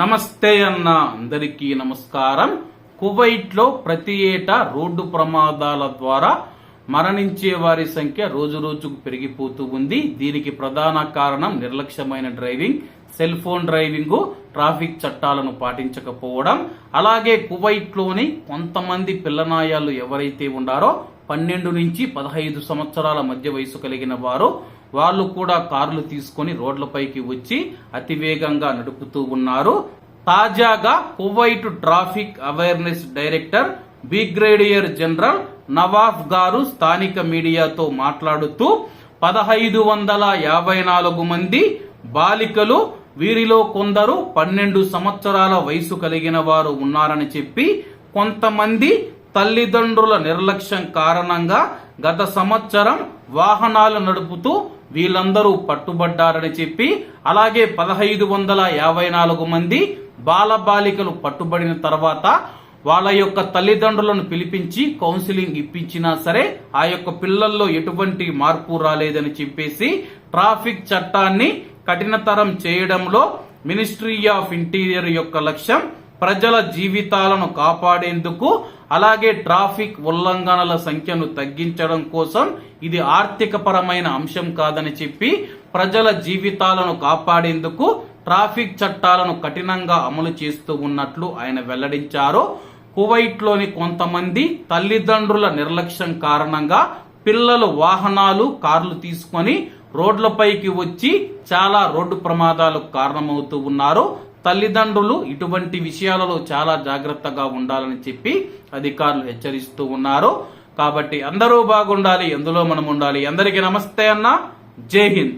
నమస్తే అన్న అందరికీ నమస్కారం. కువైట్లో ప్రతి ఏటా రోడ్డు ప్రమాదాల ద్వారా మరణించే వారి సంఖ్య రోజు రోజుకు పెరిగిపోతూ ఉంది. దీనికి ప్రధాన కారణం నిర్లక్ష్యమైన driving cell phone driving traffic చట్టాలను పాటించకపోవడం. అలాగే కువైట్లోని కొంతమంది పిల్లనాయాలు ఎవరైతే ఉండారో పన్నెండు నుంచి పదహైదు సంవత్సరాల మధ్య వయసు కలిగిన వారు వాళ్ళు కూడా కార్లు తీసుకొని రోడ్లపైకి వచ్చి అతివేగంగా నడుపుతూ ఉన్నారు. తాజాగా Kuwait traffic awareness director brigadier general Nawaf గారు స్థానిక మీడియాతో మాట్లాడుతూ పదహైదు వందల యాభై నాలుగు మంది బాలికలు వీరిలో కొందరు పన్నెండు సంవత్సరాల వయసు కలిగిన వారు ఉన్నారని చెప్పి కొంతమంది తల్లిదండ్రుల నిర్లక్ష్యం కారణంగా గత సంవత్సరం వాహనాలు నడుపుతూ వీళ్ళందరూ పట్టుబడ్డారని చెప్పి అలాగే పదహైదు వందల యాభై నాలుగు మంది బాలబాలికలు పట్టుబడిన తర్వాత వాళ్ళ యొక్క తల్లిదండ్రులను పిలిపించి కౌన్సిలింగ్ ఇప్పించినా సరే ఆ యొక్క పిల్లల్లో ఎటువంటి మార్పు రాలేదని చెప్పేసి ట్రాఫిక్ చట్టాన్ని కఠినతరం చేయడంలో మినిస్ట్రీ ఆఫ్ ఇంటీరియర్ యొక్క లక్ష్యం ప్రజల జీవితాలను కాపాడేందుకు అలాగే ట్రాఫిక్ ఉల్లంఘనల సంఖ్యను తగ్గించడం కోసం ఇది ఆర్థిక పరమైన అంశం కాదని చెప్పి ప్రజల జీవితాలను కాపాడేందుకు ట్రాఫిక్ చట్టాలను కఠినంగా అమలు చేస్తూ ఉన్నట్లు ఆయన వెల్లడించారు. కువైట్లోని కొంతమంది తల్లిదండ్రుల నిర్లక్ష్యం కారణంగా పిల్లలు వాహనాలు కార్లు తీసుకొని రోడ్లపైకి వచ్చి చాలా రోడ్డు ప్రమాదాలకు కారణమవుతూ ఉన్నారు. తల్లిదండ్రులు ఇటువంటి విషయాలలో చాలా జాగ్రత్తగా ఉండాలని చెప్పి అధికారులు హెచ్చరిస్తూ ఉన్నారు. కాబట్టి అందరూ బాగుండాలి ఎందులో మనం ఉండాలి. అందరికీ నమస్తే అన్న. జై హింద్.